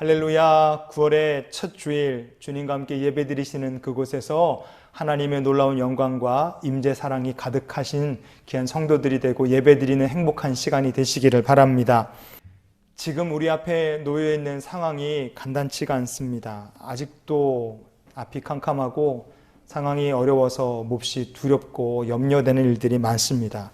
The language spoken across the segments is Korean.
할렐루야 9월의 첫 주일 주님과 함께 예배드리시는 그곳에서 하나님의 놀라운 영광과 임재 사랑이 가득하신 귀한 성도들이 되고 예배드리는 행복한 시간이 되시기를 바랍니다. 지금 우리 앞에 놓여 있는 상황이 간단치가 않습니다. 아직도 앞이 캄캄하고 상황이 어려워서 몹시 두렵고 염려되는 일들이 많습니다.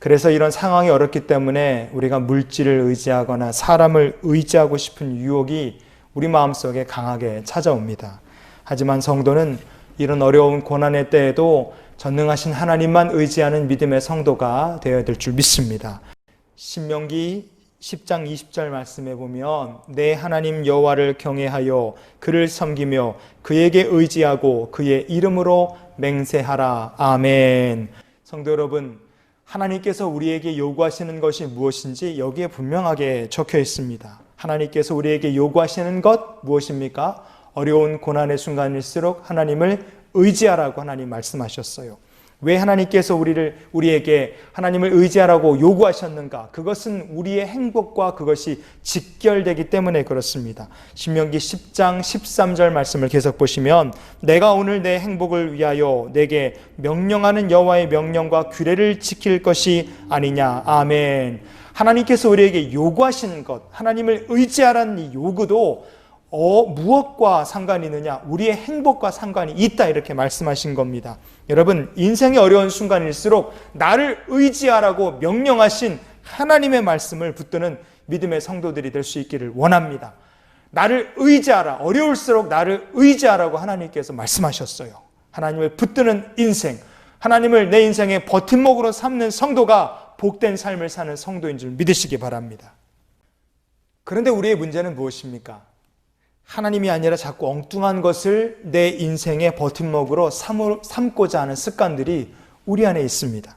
그래서 이런 상황이 어렵기 때문에 우리가 물질을 의지하거나 사람을 의지하고 싶은 유혹이 우리 마음속에 강하게 찾아옵니다. 하지만 성도는 이런 어려운 고난의 때에도 전능하신 하나님만 의지하는 믿음의 성도가 되어야 될 줄 믿습니다. 신명기 10장 20절 말씀에 보면 내 하나님 여호와를 경외하여 그를 섬기며 그에게 의지하고 그의 이름으로 맹세하라. 아멘. 성도 여러분, 하나님께서 우리에게 요구하시는 것이 무엇인지 여기에 분명하게 적혀 있습니다. 하나님께서 우리에게 요구하시는 것 무엇입니까? 어려운 고난의 순간일수록 하나님을 의지하라고 하나님 말씀하셨어요. 왜 하나님께서 우리를 우리에게 하나님을 의지하라고 요구하셨는가? 그것은 우리의 행복과 그것이 직결되기 때문에 그렇습니다. 신명기 10장 13절 말씀을 계속 보시면 내가 오늘 내 행복을 위하여 내게 명령하는 여호와의 명령과 규례를 지킬 것이 아니냐. 아멘. 하나님께서 우리에게 요구하시는 것, 하나님을 의지하라는 이 요구도 어, 무엇과 상관이 있느냐? 우리의 행복과 상관이 있다. 이렇게 말씀하신 겁니다. 여러분, 인생이 어려운 순간일수록 나를 의지하라고 명령하신 하나님의 말씀을 붙드는 믿음의 성도들이 될 수 있기를 원합니다. 나를 의지하라. 어려울수록 나를 의지하라고 하나님께서 말씀하셨어요. 하나님을 붙드는 인생, 하나님을 내 인생의 버팀목으로 삼는 성도가 복된 삶을 사는 성도인 줄 믿으시기 바랍니다. 그런데 우리의 문제는 무엇입니까? 하나님이 아니라 자꾸 엉뚱한 것을 내 인생의 버팀목으로 삼고자 하는 습관들이 우리 안에 있습니다.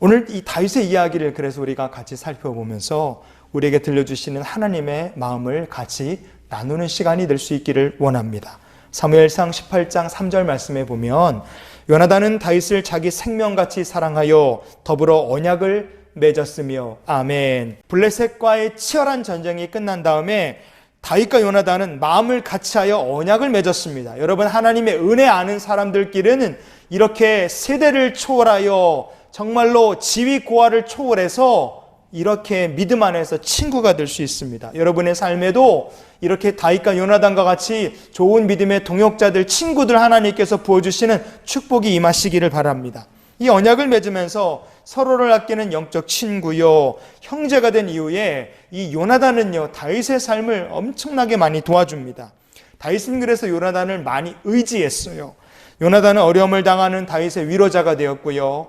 오늘 이 다윗의 이야기를 그래서 우리가 같이 살펴보면서 우리에게 들려주시는 하나님의 마음을 같이 나누는 시간이 될 수 있기를 원합니다. 사무엘상 18장 3절 말씀에 보면 요나단은 다윗을 자기 생명같이 사랑하여 더불어 언약을 맺었으며 아멘. 블레셋과의 치열한 전쟁이 끝난 다음에 다윗과 요나단은 마음을 같이하여 언약을 맺었습니다. 여러분 하나님의 은혜 아는 사람들끼리는 이렇게 세대를 초월하여 정말로 지위 고하를 초월해서 이렇게 믿음 안에서 친구가 될 수 있습니다. 여러분의 삶에도 이렇게 다윗과 요나단과 같이 좋은 믿음의 동역자들, 친구들 하나님께서 부어주시는 축복이 임하시기를 바랍니다. 이 언약을 맺으면서 서로를 아끼는 영적 친구요 형제가 된 이후에 이 요나단은요 다윗의 삶을 엄청나게 많이 도와줍니다. 다윗은 그래서 요나단을 많이 의지했어요. 요나단은 어려움을 당하는 다윗의 위로자가 되었고요.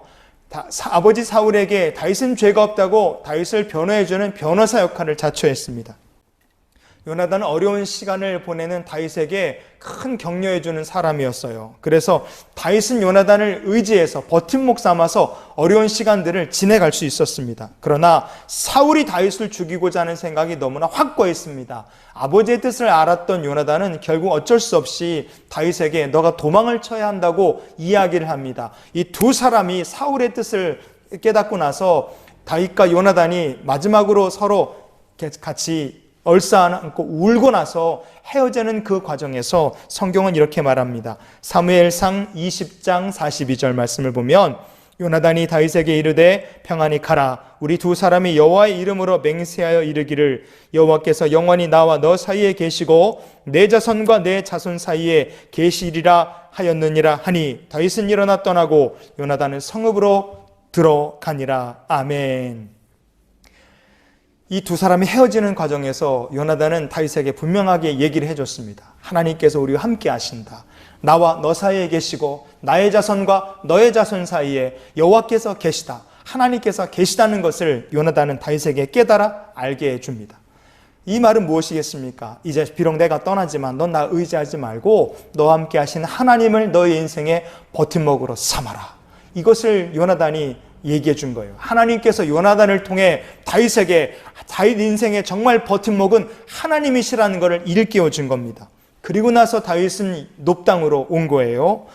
아버지 사울에게 다윗은 죄가 없다고 다윗을 변호해주는 변호사 역할을 자처했습니다. 요나단은 어려운 시간을 보내는 다윗에게 큰 격려해 주는 사람이었어요. 그래서 다윗은 요나단을 의지해서 버팀목 삼아서 어려운 시간들을 지내갈 수 있었습니다. 그러나 사울이 다윗을 죽이고자 하는 생각이 너무나 확고했습니다. 아버지의 뜻을 알았던 요나단은 결국 어쩔 수 없이 다윗에게 너가 도망을 쳐야 한다고 이야기를 합니다. 이 두 사람이 사울의 뜻을 깨닫고 나서 다윗과 요나단이 마지막으로 서로 같이 얼싸안고 울고 나서 헤어지는 그 과정에서 성경은 이렇게 말합니다. 사무엘상 20장 42절 말씀을 보면 요나단이 다윗에게 이르되 평안히 가라 우리 두 사람이 여호와의 이름으로 맹세하여 이르기를 여호와께서 영원히 나와 너 사이에 계시고 내 자손과 내 자손 사이에 계시리라 하였느니라 하니 다윗은 일어나 떠나고 요나단은 성읍으로 들어가니라 아멘. 이 두 사람이 헤어지는 과정에서 요나단은 다윗에게 분명하게 얘기를 해줬습니다. 하나님께서 우리와 함께 하신다. 나와 너 사이에 계시고 나의 자손과 너의 자손 사이에 여호와께서 계시다. 하나님께서 계시다는 것을 요나단은 다윗에게 깨달아 알게 해줍니다. 이 말은 무엇이겠습니까? 이제 비록 내가 떠나지만 넌 나 의지하지 말고 너와 함께 하신 하나님을 너의 인생의 버팀목으로 삼아라. 이것을 요나단이 얘기해 준 거예요. 하나님께서 요나단을 통해 다윗에게 다윗 인생의 정말 버팀목은 하나님이시라는 것을 일깨워 준 겁니다. 그리고 나서 다윗은 높당으로 온 거예요.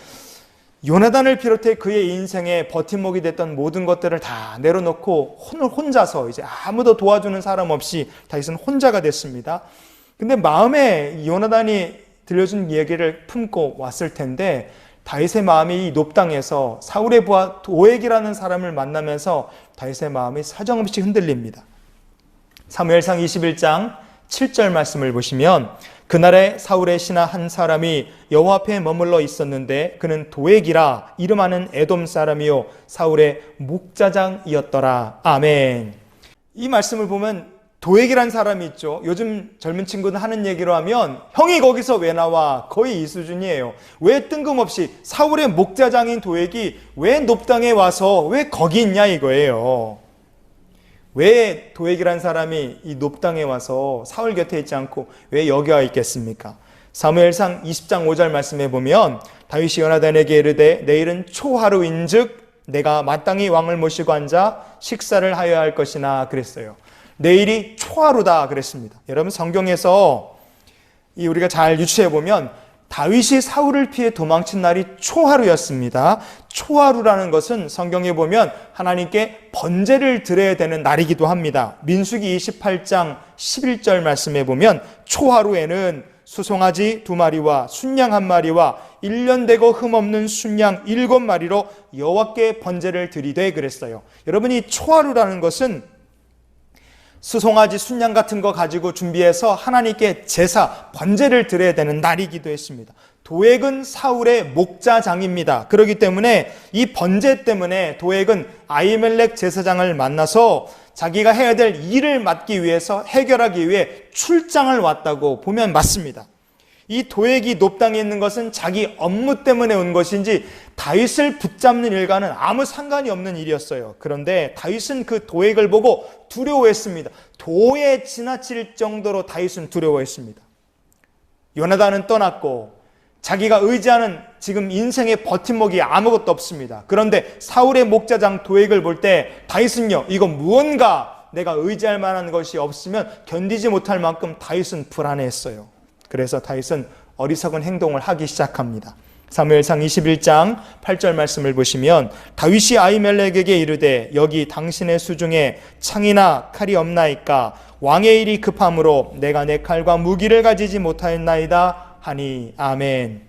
요나단을 비롯해 그의 인생의 버팀목이 됐던 모든 것들을 다 내려놓고 혼자서 이제 아무도 도와주는 사람 없이 다윗은 혼자가 됐습니다. 근데 마음에 요나단이 들려준 얘기를 품고 왔을 텐데 다윗의 마음이 이 높당에서 사울의 부하 도액이라는 사람을 만나면서 다윗의 마음이 사정없이 흔들립니다. 사무엘상 21장 7절 말씀을 보시면 그날에 사울의 신하 한 사람이 여호와 앞에 머물러 있었는데 그는 도액이라 이름하는 에돔 사람이요 사울의 목자장이었더라. 아멘. 이 말씀을 보면 도액이란 사람이 있죠. 요즘 젊은 친구들 하는 얘기로 하면 형이 거기서 왜 나와? 거의 이 수준이에요. 왜 뜬금없이 사울의 목자장인 도액이 왜 높당에 와서 왜 거기 있냐 이거예요. 왜 도액이란 사람이 이 높당에 와서 사울 곁에 있지 않고 왜 여기 와 있겠습니까? 사무엘상 20장 5절 말씀해 보면 다윗이 요나단에게 이르되 내일은 초하루인즉 내가 마땅히 왕을 모시고 앉아 식사를 하여야 할 것이나 그랬어요. 내일이 초하루다 그랬습니다. 여러분 성경에서 이 우리가 잘 유추해 보면 다윗이 사울을 피해 도망친 날이 초하루였습니다. 초하루라는 것은 성경에 보면 하나님께 번제를 드려야 되는 날이기도 합니다. 민수기 28장 11절 말씀에 보면 초하루에는 수송아지 두 마리와 순양 한 마리와 1년 되고 흠없는 순양 일곱 마리로 여호와께 번제를 드리되 그랬어요. 여러분이 초하루라는 것은 수송아지 순양 같은 거 가지고 준비해서 하나님께 제사 번제를 드려야 되는 날이기도 했습니다. 도액은 사울의 목자장입니다. 그렇기 때문에 이 번제 때문에 도액은 아이멜렉 제사장을 만나서 자기가 해야 될 일을 맡기 위해서 해결하기 위해 출장을 왔다고 보면 맞습니다. 이 도액이 높당에 있는 것은 자기 업무 때문에 온 것인지 다윗을 붙잡는 일과는 아무 상관이 없는 일이었어요. 그런데 다윗은 그 도액을 보고 두려워했습니다. 도에 지나칠 정도로 다윗은 두려워했습니다. 요나단은 떠났고 자기가 의지하는 지금 인생의 버팀목이 아무것도 없습니다. 그런데 사울의 목자장 도액을 볼 때 다윗은요, 이거 무언가 내가 의지할 만한 것이 없으면 견디지 못할 만큼 다윗은 불안해했어요. 그래서 다윗은 어리석은 행동을 하기 시작합니다. 사무엘상 21장 8절 말씀을 보시면 다윗이 아이멜렉에게 이르되 여기 당신의 수중에 창이나 칼이 없나이까 왕의 일이 급함으로 내가 내 칼과 무기를 가지지 못하였나이다 하니 아멘.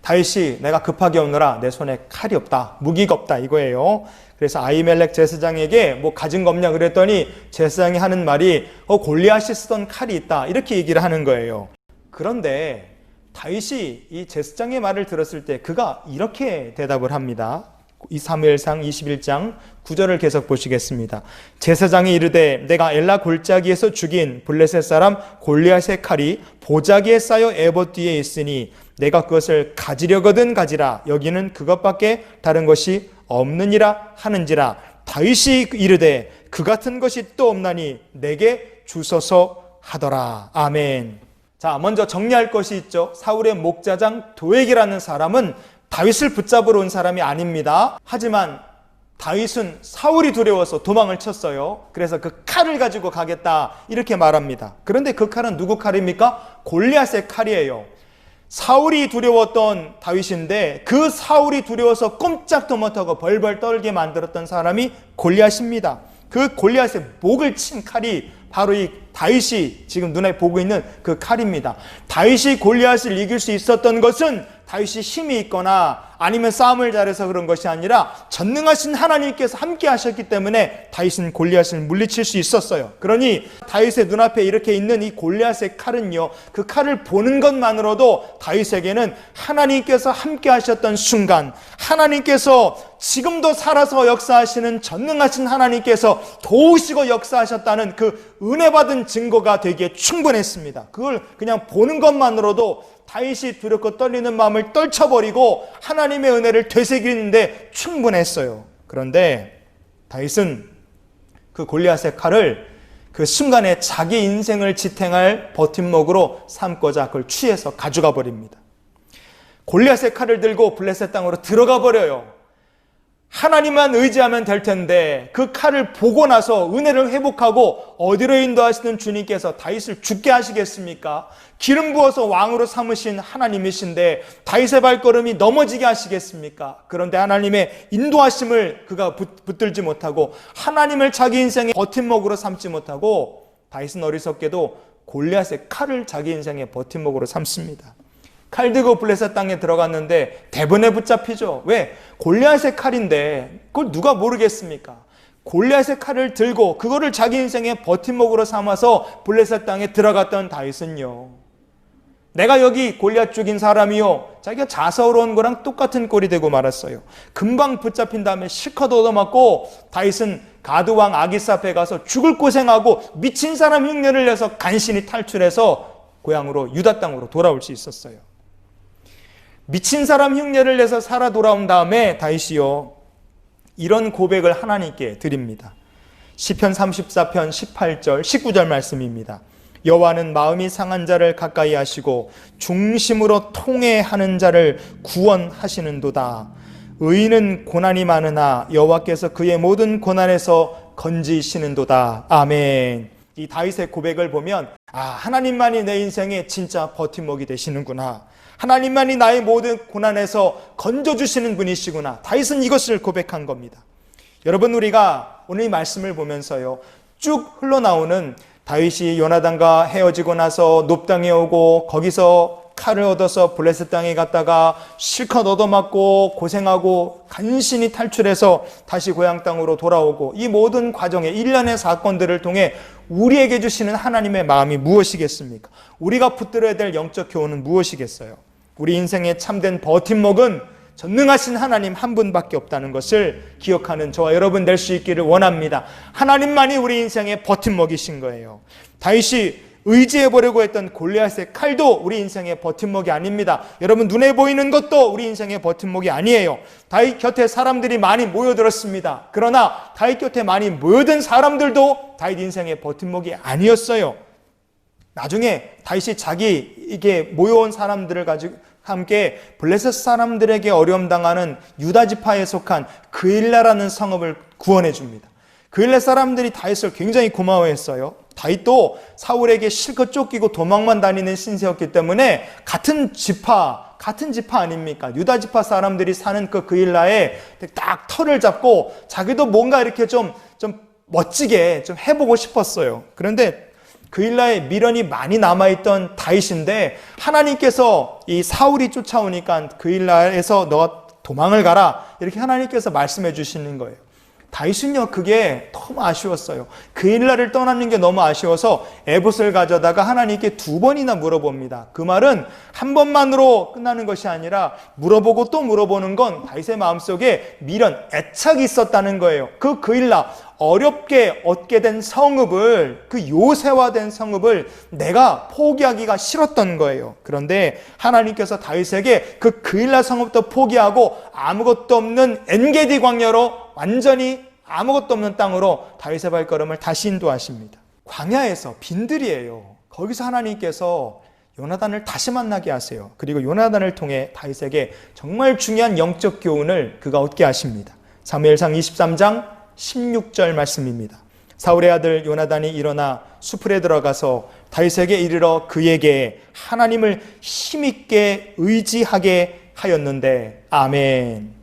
다윗이 내가 급하게 오느라 내 손에 칼이 없다, 무기가 없다 이거예요. 그래서 아이멜렉 제사장에게 뭐 가진 거 없냐 그랬더니 제사장이 하는 말이 어 골리앗이 쓰던 칼이 있다 이렇게 얘기를 하는 거예요. 그런데 다윗이 이 제사장의 말을 들었을 때 그가 이렇게 대답을 합니다. 이 사무엘상 21장 9절을 계속 보시겠습니다. 제사장이 이르되 내가 엘라 골짜기에서 죽인 블레셋 사람 골리앗의 칼이 보자기에 쌓여 에봇 뒤에 있으니 내가 그것을 가지려거든 가지라 여기는 그것밖에 다른 것이 없느니라 하는지라 다윗이 이르되 그 같은 것이 또 없나니 내게 주소서 하더라 아멘. 자 먼저 정리할 것이 있죠. 사울의 목자장 도액이라는 사람은 다윗을 붙잡으러 온 사람이 아닙니다. 하지만 다윗은 사울이 두려워서 도망을 쳤어요. 그래서 그 칼을 가지고 가겠다 이렇게 말합니다. 그런데 그 칼은 누구 칼입니까? 골리앗의 칼이에요. 사울이 두려웠던 다윗인데 그 사울이 두려워서 꼼짝도 못하고 벌벌 떨게 만들었던 사람이 골리앗입니다. 그 골리앗의 목을 친 칼이 바로 이 다윗이 지금 눈에 보고 있는 그 칼입니다. 다윗이 골리앗을 이길 수 있었던 것은 다윗이 힘이 있거나 아니면 싸움을 잘해서 그런 것이 아니라 전능하신 하나님께서 함께 하셨기 때문에 다윗은 골리앗을 물리칠 수 있었어요. 그러니 다윗의 눈앞에 이렇게 있는 이 골리앗의 칼은요. 그 칼을 보는 것만으로도 다윗에게는 하나님께서 함께 하셨던 순간 하나님께서 지금도 살아서 역사하시는 전능하신 하나님께서 도우시고 역사하셨다는 그 은혜 받은 증거가 되기에 충분했습니다. 그걸 그냥 보는 것만으로도 다윗이 두렵고 떨리는 마음을 떨쳐버리고 하나님의 은혜를 되새기는데 충분했어요. 그런데 다윗은 그 골리앗의 칼을 그 순간에 자기 인생을 지탱할 버팀목으로 삼고자 그걸 취해서 가져가 버립니다. 골리앗의 칼을 들고 블레셋 땅으로 들어가 버려요. 하나님만 의지하면 될 텐데 그 칼을 보고 나서 은혜를 회복하고 어디로 인도하시는 주님께서 다윗을 죽게 하시겠습니까? 기름 부어서 왕으로 삼으신 하나님이신데 다윗의 발걸음이 넘어지게 하시겠습니까? 그런데 하나님의 인도하심을 그가 붙들지 못하고 하나님을 자기 인생의 버팀목으로 삼지 못하고 다윗은 어리석게도 골리앗의 칼을 자기 인생의 버팀목으로 삼습니다. 칼 들고 블레셋 땅에 들어갔는데 대번에 붙잡히죠. 왜? 골리앗의 칼인데 그걸 누가 모르겠습니까? 골리앗의 칼을 들고 그거를 자기 인생의 버팀목으로 삼아서 블레셋 땅에 들어갔던 다윗은요. 내가 여기 골리앗 죽인 사람이요. 자기가 자서로 온 거랑 똑같은 꼴이 되고 말았어요. 금방 붙잡힌 다음에 실컷 얻어맞고 다윗은 가드왕 아기스 앞에 가서 죽을 고생하고 미친 사람 흉내를 내서 간신히 탈출해서 고향으로 유다 땅으로 돌아올 수 있었어요. 미친 사람 흉내를 내서 살아 돌아온 다음에 다윗이요. 이런 고백을 하나님께 드립니다. 시편 34편 18절 19절 말씀입니다. 여호와는 마음이 상한 자를 가까이 하시고 중심으로 통회하는 자를 구원하시는도다. 의인은 고난이 많으나 여호와께서 그의 모든 고난에서 건지시는도다. 아멘. 이 다윗의 고백을 보면 아 하나님만이 내 인생에 진짜 버팀목이 되시는구나. 하나님만이 나의 모든 고난에서 건져주시는 분이시구나. 다윗은 이것을 고백한 겁니다. 여러분 우리가 오늘 이 말씀을 보면서요 쭉 흘러나오는 다윗이 요나단과 헤어지고 나서 높당에 오고 거기서 칼을 얻어서 블레셋 땅에 갔다가 실컷 얻어맞고 고생하고 간신히 탈출해서 다시 고향 땅으로 돌아오고 이 모든 과정의 일련의 사건들을 통해 우리에게 주시는 하나님의 마음이 무엇이겠습니까? 우리가 붙들어야 될 영적 교훈은 무엇이겠어요? 우리 인생의 참된 버팀목은 전능하신 하나님 한 분밖에 없다는 것을 기억하는 저와 여러분 될 수 있기를 원합니다. 하나님만이 우리 인생의 버팀목이신 거예요. 다윗이 의지해 보려고 했던 골리앗의 칼도 우리 인생의 버팀목이 아닙니다. 여러분 눈에 보이는 것도 우리 인생의 버팀목이 아니에요. 다윗 곁에 사람들이 많이 모여들었습니다. 그러나 다윗 곁에 많이 모여든 사람들도 다윗 인생의 버팀목이 아니었어요. 나중에 다윗이 자기 이게 모여온 사람들을 가지고 함께 블레셋 사람들에게 어려움 당하는 유다 지파에 속한 그일라라는 성읍을 구원해 줍니다. 그일라 사람들이 다윗을 굉장히 고마워했어요. 다윗도 사울에게 실컷 쫓기고 도망만 다니는 신세였기 때문에 같은 지파 같은 지파 아닙니까? 유다 지파 사람들이 사는 그 그일라에 딱 털을 잡고 자기도 뭔가 이렇게 좀좀 멋지게 좀 해보고 싶었어요. 그런데 그일라에 미련이 많이 남아있던 다윗인데 하나님께서 이 사울이 쫓아오니까 그일라에서 너가 도망을 가라 이렇게 하나님께서 말씀해 주시는 거예요. 다윗은요 그게 너무 아쉬웠어요. 그일라를 떠나는 게 너무 아쉬워서 에봇을 가져다가 하나님께 두 번이나 물어봅니다. 그 말은 한 번만으로 끝나는 것이 아니라 물어보고 또 물어보는 건 다윗의 마음속에 미련, 애착이 있었다는 거예요. 그 그일라 어렵게 얻게 된 성읍을 그 요새화된 성읍을 내가 포기하기가 싫었던 거예요. 그런데 하나님께서 다윗에게 그 그일라 성읍도 포기하고 아무것도 없는 엔게디 광야로 완전히 아무것도 없는 땅으로 다윗의 발걸음을 다시 인도하십니다. 광야에서 빈들이에요. 거기서 하나님께서 요나단을 다시 만나게 하세요. 그리고 요나단을 통해 다윗에게 정말 중요한 영적 교훈을 그가 얻게 하십니다. 사무엘상 23장 16절 말씀입니다. 사울의 아들 요나단이 일어나 수풀에 들어가서 다윗에게 이르러 그에게 하나님을 힘있게 의지하게 하였는데 아멘.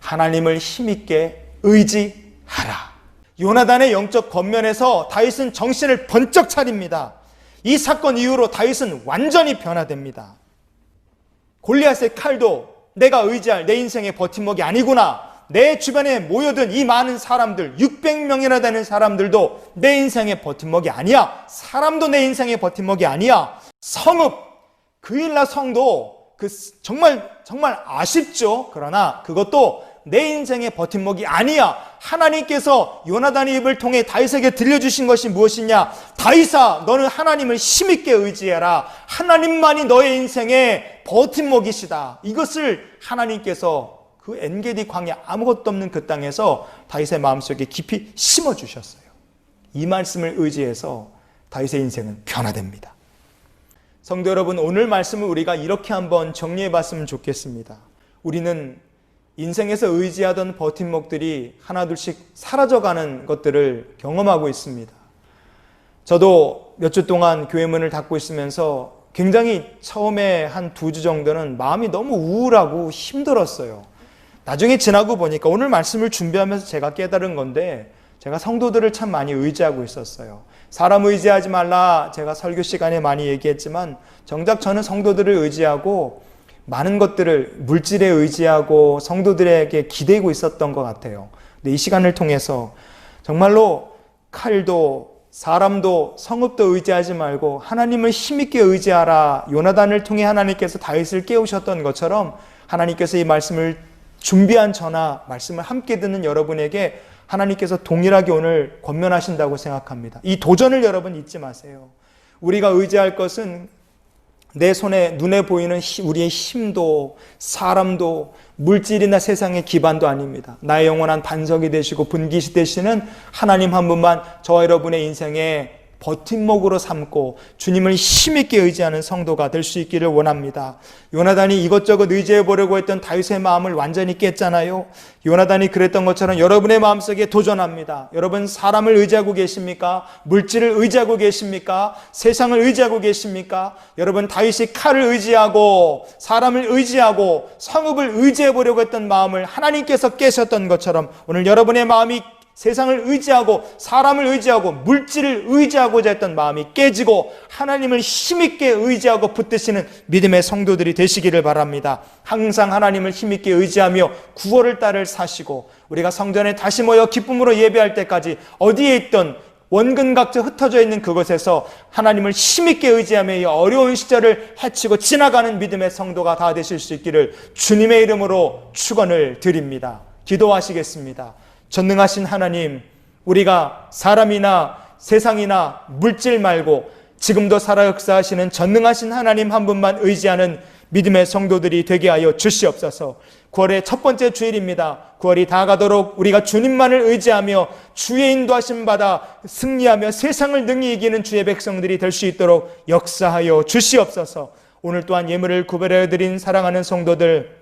하나님을 힘있게 의지하라. 요나단의 영적 겉면에서 다윗은 정신을 번쩍 차립니다. 이 사건 이후로 다윗은 완전히 변화됩니다. 골리앗의 칼도 내가 의지할 내 인생의 버팀목이 아니구나. 내 주변에 모여든 이 많은 사람들, 600명이나 되는 사람들도 내 인생의 버팀목이 아니야. 사람도 내 인생의 버팀목이 아니야. 성읍, 그일라 성도 그 정말 정말 아쉽죠. 그러나 그것도 내 인생의 버팀목이 아니야. 하나님께서 요나단의 입을 통해 다윗에게 들려주신 것이 무엇이냐? 다윗아, 너는 하나님을 힘있게 의지해라. 하나님만이 너의 인생의 버팀목이시다. 이것을 하나님께서 그 엔게디 광야 아무것도 없는 그 땅에서 다윗의 마음속에 깊이 심어 주셨어요. 이 말씀을 의지해서 다윗의 인생은 변화됩니다. 성도 여러분, 오늘 말씀을 우리가 이렇게 한번 정리해 봤으면 좋겠습니다. 우리는 인생에서 의지하던 버팀목들이 하나둘씩 사라져가는 것들을 경험하고 있습니다. 저도 몇 주 동안 교회 문을 닫고 있으면서 굉장히 처음에 한 두 주 정도는 마음이 너무 우울하고 힘들었어요. 나중에 지나고 보니까 오늘 말씀을 준비하면서 제가 깨달은 건데 제가 성도들을 참 많이 의지하고 있었어요. 사람 의지하지 말라 제가 설교 시간에 많이 얘기했지만 정작 저는 성도들을 의지하고 많은 것들을 물질에 의지하고 성도들에게 기대고 있었던 것 같아요. 근데 이 시간을 통해서 정말로 칼도 사람도 성읍도 의지하지 말고 하나님을 힘있게 의지하라. 요나단을 통해 하나님께서 다윗을 깨우셨던 것처럼 하나님께서 이 말씀을 준비한 저나 말씀을 함께 듣는 여러분에게 하나님께서 동일하게 오늘 권면하신다고 생각합니다. 이 도전을 여러분 잊지 마세요. 우리가 의지할 것은 내 손에 눈에 보이는 우리의 힘도 사람도 물질이나 세상의 기반도 아닙니다. 나의 영원한 반석이 되시고 분기시 되시는 하나님 한 분만 저와 여러분의 인생에 버팀목으로 삼고 주님을 힘있게 의지하는 성도가 될 수 있기를 원합니다. 요나단이 이것저것 의지해 보려고 했던 다윗의 마음을 완전히 깼잖아요. 요나단이 그랬던 것처럼 여러분의 마음속에 도전합니다. 여러분 사람을 의지하고 계십니까? 물질을 의지하고 계십니까? 세상을 의지하고 계십니까? 여러분 다윗이 칼을 의지하고 사람을 의지하고 성읍을 의지해 보려고 했던 마음을 하나님께서 깨셨던 것처럼 오늘 여러분의 마음이 세상을 의지하고 사람을 의지하고 물질을 의지하고자 했던 마음이 깨지고 하나님을 힘있게 의지하고 붙드시는 믿음의 성도들이 되시기를 바랍니다. 항상 하나님을 힘있게 의지하며 구월을 따를 사시고 우리가 성전에 다시 모여 기쁨으로 예배할 때까지 어디에 있던 원근각저 흩어져 있는 그곳에서 하나님을 힘있게 의지하며 이 어려운 시절을 헤치고 지나가는 믿음의 성도가 다 되실 수 있기를 주님의 이름으로 축원을 드립니다. 기도하시겠습니다. 전능하신 하나님, 우리가 사람이나 세상이나 물질 말고 지금도 살아 역사하시는 전능하신 하나님 한 분만 의지하는 믿음의 성도들이 되게 하여 주시옵소서. 9월의 첫 번째 주일입니다. 9월이 다가도록 우리가 주님만을 의지하며 주의 인도하심 받아 승리하며 세상을 능히 이기는 주의 백성들이 될 수 있도록 역사하여 주시옵소서. 오늘 또한 예물을 구별하여 드린 사랑하는 성도들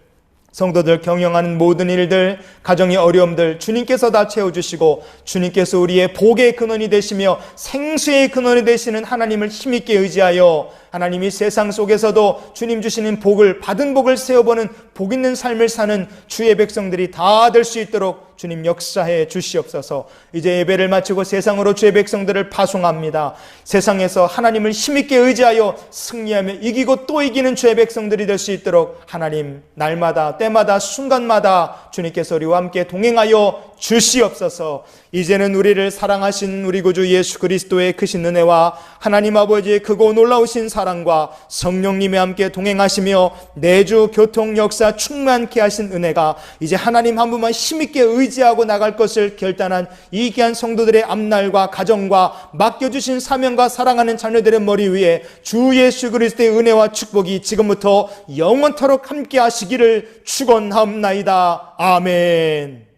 성도들 경영하는 모든 일들, 가정의 어려움들 주님께서 다 채워주시고 주님께서 우리의 복의 근원이 되시며 생수의 근원이 되시는 하나님을 힘있게 의지하여 하나님이 세상 속에서도 주님 주시는 복을 받은 복을 세워보는 복 있는 삶을 사는 주의 백성들이 다 될 수 있도록 주님 역사해 주시옵소서. 이제 예배를 마치고 세상으로 주의 백성들을 파송합니다. 세상에서 하나님을 힘있게 의지하여 승리하며 이기고 또 이기는 주의 백성들이 될 수 있도록 하나님 날마다 때마다 순간마다 주님께서 우리와 함께 동행하여 주시옵소서. 이제는 우리를 사랑하신 우리 구주 예수 그리스도의 크신 은혜와 하나님 아버지의 크고 놀라우신 사랑과 성령님의 함께 동행하시며 내주 교통 역사 충만케 하신 은혜가 이제 하나님 한 분만 힘있게 의지하고 나갈 것을 결단한 이 귀한 성도들의 앞날과 가정과 맡겨주신 사명과 사랑하는 자녀들의 머리 위에 주 예수 그리스도의 은혜와 축복이 지금부터 영원토록 함께 하시기를 축원하옵나이다. 아멘.